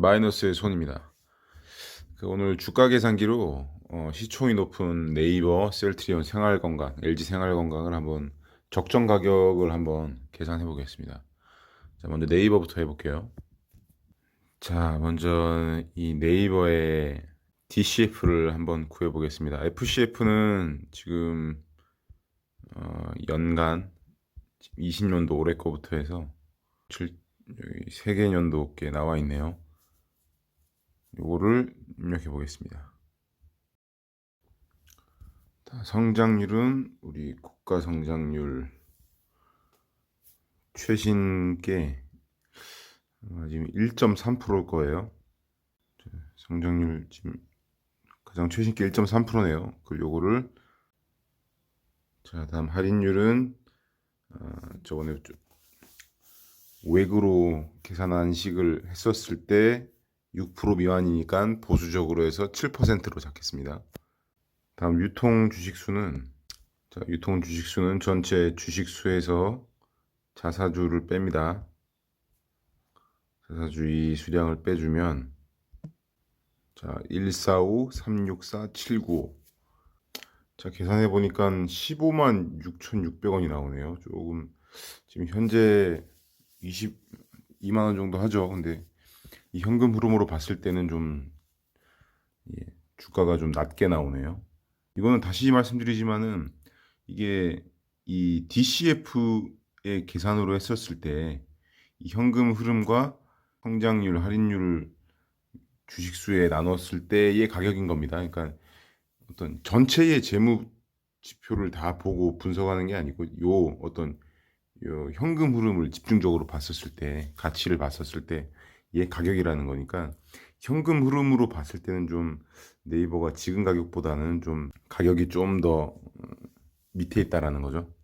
마이너스의 손입니다. 그 오늘 주가 계산기로 어, 시총이 높은 네이버, 셀트리온 생활건강, LG 생활건강을 한번 적정 가격을 한번 계산해 보겠습니다. 자, 먼저 네이버부터 해볼게요. 자, 먼저 이 네이버의 DCF를 한번 구해 보겠습니다. FCF는 지금 어, 연간 20년도 올해 거부터 해서 7, 여기 세개 년도께 나와 있네요. 요거를 입력해 보겠습니다. 자, 성장률은 우리 국가 성장률 최신께 어, 지금 1.3%일 거예요. 자, 성장률 지금 가장 최신께 1.3%네요. 그 요거를 자 다음 할인율은 어, 저번에 좀 외구로 계산한 식을 했었을 때 6% 미만이니까 보수적으로 해서 7%로 잡겠습니다. 다음 유통 주식수는 자, 유통 주식수는 전체 주식수에서 자사주를 뺍니다. 자사주 이 수량을 빼주면 자, 145, 364, 795. 자, 계산해 보니까 15만 6,600원이 나오네요. 조금 지금 현재 22만 원 정도 하죠. 근데 이 현금 흐름으로 봤을 때는 좀 예, 주가가 좀 낮게 나오네요. 이거는 다시 말씀드리지만은 이게 이 DCF의 계산으로 했었을 때 이 현금 흐름과 성장률, 할인율을 주식수에 나눴을 때의 가격인 겁니다. 그러니까 어떤 전체의 재무 지표를 다 보고 분석하는 게 아니고 요 어떤 요 현금 흐름을 집중적으로 봤었을 때 가치를 봤었을 때 얘 가격이라는 거니까 현금 흐름으로 봤을 때는 좀 네이버가 지금 가격보다는 좀 가격이 좀 더 밑에 있다라는 거죠.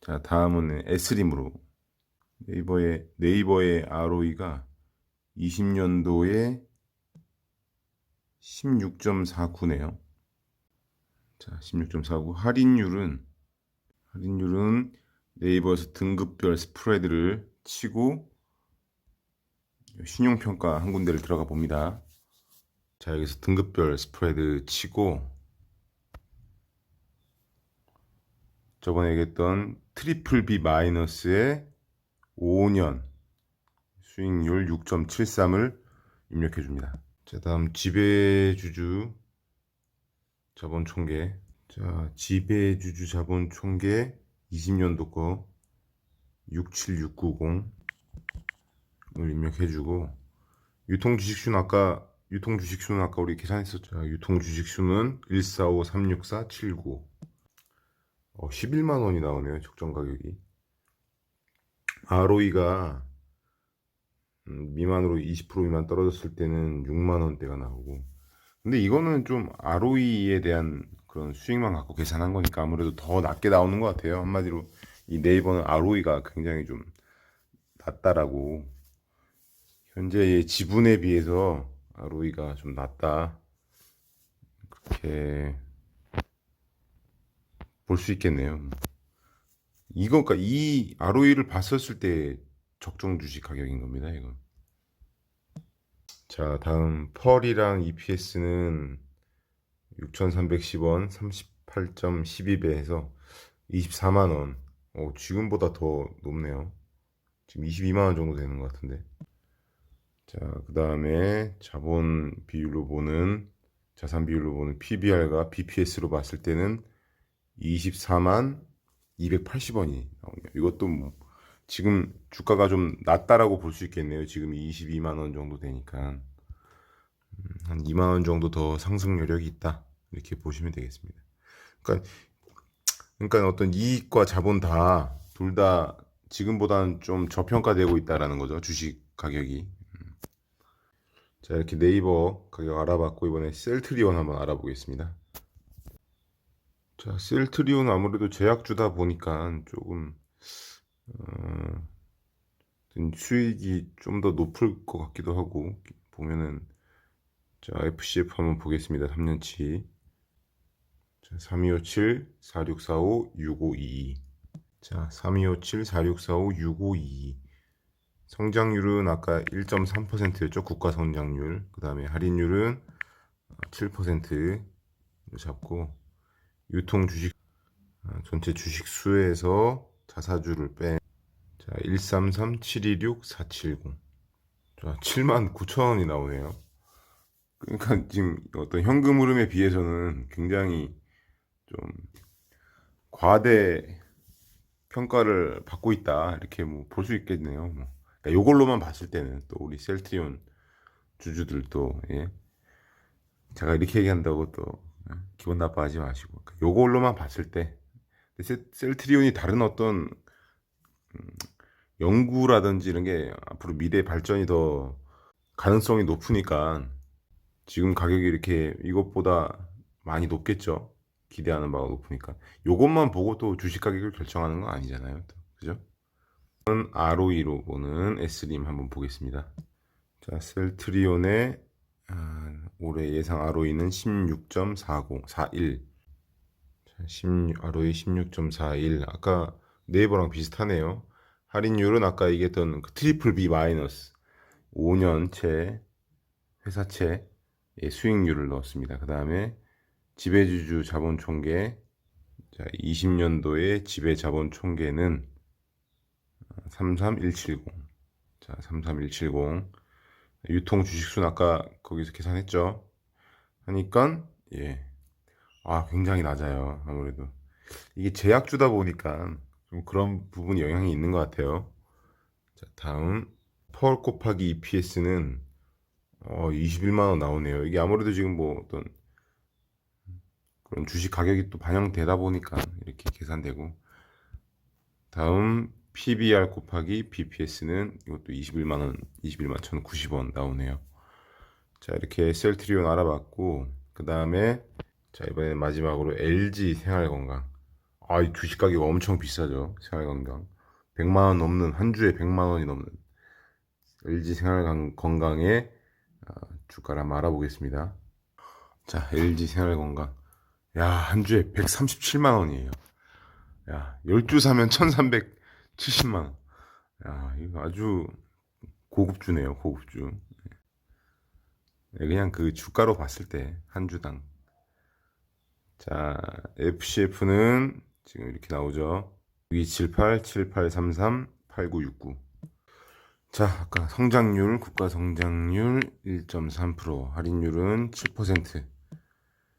자 다음은 S림으로 네이버의 네이버의 ROE가 20년도에 16.49네요. 자, 16.49 할인율은 할인율은 네이버에서 등급별 스프레드를 치고 신용평가 한 군데를 들어가 봅니다. 자, 여기서 등급별 스프레드 치고 저번에 얘기했던 트리플 B 마이너스의 5년 수익률 6.73을 입력해 줍니다. 자, 다음 지배주주 자본 총계. 자, 지배주주 자본 총계 20년도 거 67690을 입력해 주고 유통 주식수는 아까 유통 주식수는 아까 우리 계산했었죠. 자, 유통 주식수는 145364795 어, 11만 원이 나오네요. 적정 가격이. ROE가 음, 미만으로 20% 미만 떨어졌을 때는 6만 원대가 나오고 근데 이거는 좀 ROE에 대한 그런 수익만 갖고 계산한 거니까 아무래도 더 낮게 나오는 것 같아요 한마디로 이 네이버는 ROE가 굉장히 좀 낮다라고 현재의 지분에 비해서 ROE가 좀 낮다 그렇게 볼 수 있겠네요 이거 그러니까 이 ROE를 봤었을 때 적정 주식 가격인 겁니다, 이건. 자, 다음 펄이랑 EPS는 6,310원 38.12배 해서 24만 원. 어, 지금보다 더 높네요. 지금 22만 원 정도 되는 것 같은데. 자, 그 다음에 자본 비율로 보는 자산 비율로 보는 PBR과 BPS로 봤을 때는 24만 280원이 나오네요. 이것도 뭐 지금 주가가 좀 낮다라고 볼 수 있겠네요. 지금 22만 원 정도 되니까 음, 한 2만 원 정도 더 상승 여력이 있다 이렇게 보시면 되겠습니다. 그러니까 그러니까 어떤 이익과 자본 다 둘 다 지금보다는 좀 저평가되고 있다라는 거죠. 주식 가격이. 음. 자 이렇게 네이버 가격 알아봤고 이번에 셀트리온 한번 알아보겠습니다. 자 셀트리온 아무래도 제약주다 보니까 조금 어, 수익이 좀 더 높을 것 같기도 하고 보면은 자 FCF 한번 보겠습니다 3년치 자, 3257 4645 6522 자, 3257 4645 6522 성장률은 아까 1.3%였죠. 국가 성장률. 그 다음에 할인율은 7%로 잡고 유통 주식 아, 전체 주식 수에서 자사주를 뺀 자, 133 726 470. 자, 7만 9천 원이 나오네요. 그러니까 지금 어떤 현금 흐름에 비해서는 굉장히 좀 과대 평가를 받고 있다 이렇게 뭐 볼 수 있겠네요. 뭐. 그러니까 요걸로만 봤을 때는 또 우리 셀트리온 주주들도 예. 제가 이렇게 얘기한다고 또 예, 기분 나빠하지 마시고 그러니까 요걸로만 봤을 때 셀- 셀트리온이 다른 어떤 음, 연구라든지 이런 게 앞으로 미래 발전이 더 가능성이 높으니까 지금 가격이 이렇게 이것보다 많이 높겠죠. 기대하는 바가 높으니까. 요것만 보고 또 주식 가격을 결정하는 건 아니잖아요. 또. 그죠? ROE로 보는 S림 한번 보겠습니다. 자, 셀트리온의 아, 올해 예상 ROE는 16.40, 41. 자, 16, ROE 16.41. 아까 네이버랑 비슷하네요. 할인율은 아까 얘기했던 그 트리플 B 마이너스 5년채 회사채 의 수익률을 넣었습니다. 그 다음에 지배주주 자본 총계 자, 20년도에 지배 자본 총계는 33170. 자, 33170. 유통 주식수는 아까 거기서 계산했죠. 하니까 예. 아, 굉장히 낮아요. 아무래도 이게 제약주다 보니까 좀 그런 부분이 영향이 있는 것 같아요. 자, 다음 펄 곱하기 EPS는 어, 21만 원 나오네요. 이게 아무래도 지금 뭐 어떤 그런 주식 가격이 또 반영되다 보니까 이렇게 계산되고 다음 PBR 곱하기 BPS는 이것도 21만 원, 21만 1,090원 나오네요. 자, 이렇게 셀트리온 알아봤고 그 다음에 자, 이번에 마지막으로 LG 생활건강. 아, 이 주식 가격 엄청 비싸죠. 생활건강. 100만 원 넘는 한 주에 100만 원이 넘는 LG 생활건강의 아, 주가를 한번 알아보겠습니다. 자, LG 생활건강. 야, 한 주에 137만 원이에요. 야, 10주 사면 1370만 원. 야, 이거 아주 고급주네요, 고급주. 네, 그냥 그 주가로 봤을 때, 한 주당. 자, FCF는 지금 이렇게 나오죠. 6278, 7833, 8969. 자, 아까 성장률, 국가 성장률 1.3%, 할인율은 7%.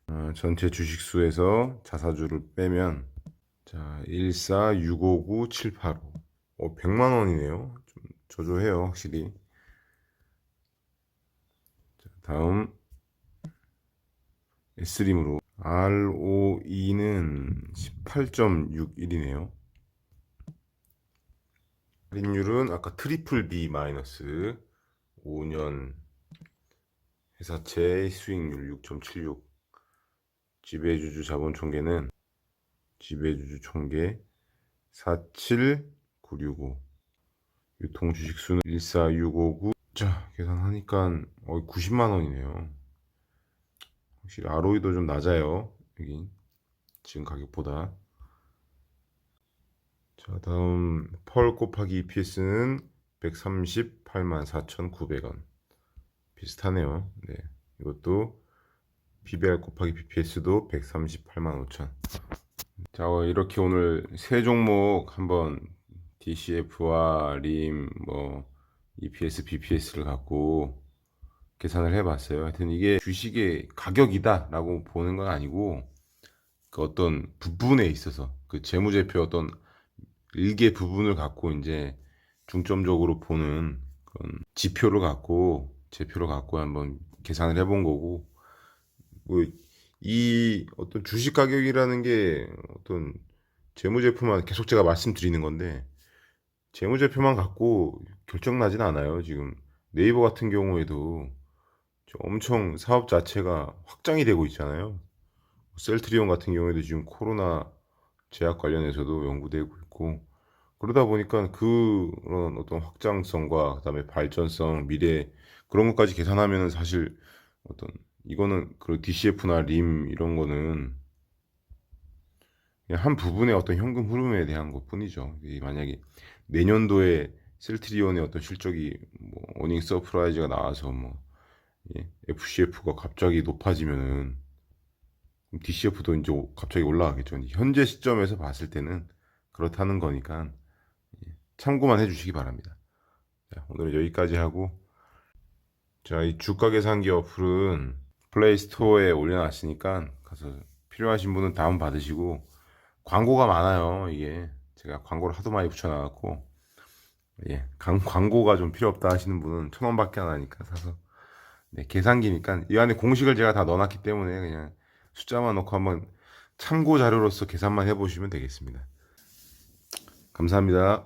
어, 전체 주식수에서 자사주를 빼면 자, 14, 659, 785. 어, 100만 원이네요. 좀 저조해요, 확실히. 자, 다음 S림으로 ROE는 18.61이네요. 할인율은 아까 트리플 B 마이너스 5년 회사채 수익률 6.76 지배주주 자본 총계는 지배주주 총계 47965 유통 주식 수는 14659 자, 계산하니까 어, 90만 원이네요. 확실히 ROE도 좀 낮아요. 여기 지금 가격보다. 자, 다음 펄 곱하기 EPS는 138만 4,900원. 비슷하네요. 네. 이것도 BBR 곱하기 BPS도 138만 5천. 자, 어, 이렇게 오늘 세 종목 한번 DCF와 림, 뭐 EPS, BPS를 갖고 계산을 해봤어요. 하여튼 이게 주식의 가격이다라고 보는 건 아니고 그 어떤 부분에 있어서 그 재무제표 어떤 일개 부분을 갖고 이제 중점적으로 보는 그런 지표를 갖고 제표를 갖고 한번 계산을 해본 거고 뭐 이 어떤 주식 가격이라는 게 어떤 재무제표만 계속 제가 말씀드리는 건데 재무제표만 갖고 결정나진 않아요. 지금 네이버 같은 경우에도 저 엄청 사업 자체가 확장이 되고 있잖아요. 셀트리온 같은 경우에도 지금 코로나 제약 관련해서도 연구되고 있고 그러다 보니까 그런 어떤 확장성과 그다음에 발전성, 미래 그런 것까지 계산하면은 사실 어떤 이거는 그 DCF나 림 이런 거는 한 부분의 어떤 현금 흐름에 대한 것 뿐이죠. 이 만약에 내년도에 셀트리온의 어떤 실적이 뭐 어닝 서프라이즈가 나와서 뭐 예, FCF가 갑자기 높아지면은 DCF도 이제 오- 갑자기 올라가겠죠. 현재 시점에서 봤을 때는 그렇다는 거니까 예, 참고만 해주시기 바랍니다. 자, 오늘은 여기까지 하고 자, 이 주가 계산기 어플은 플레이 스토어에 올려놨으니까 가서 필요하신 분은 다운 받으시고 광고가 많아요. 이게 제가 광고를 하도 많이 붙여놔갖고 예, 강- 광고가 좀 필요 없다 하시는 분은 천 원밖에 안 하니까 사서 네, 계산기니까 이 안에 공식을 제가 다 넣어놨기 때문에 그냥 숫자만 넣고 한번 참고 자료로서 계산만 해보시면 되겠습니다. 감사합니다.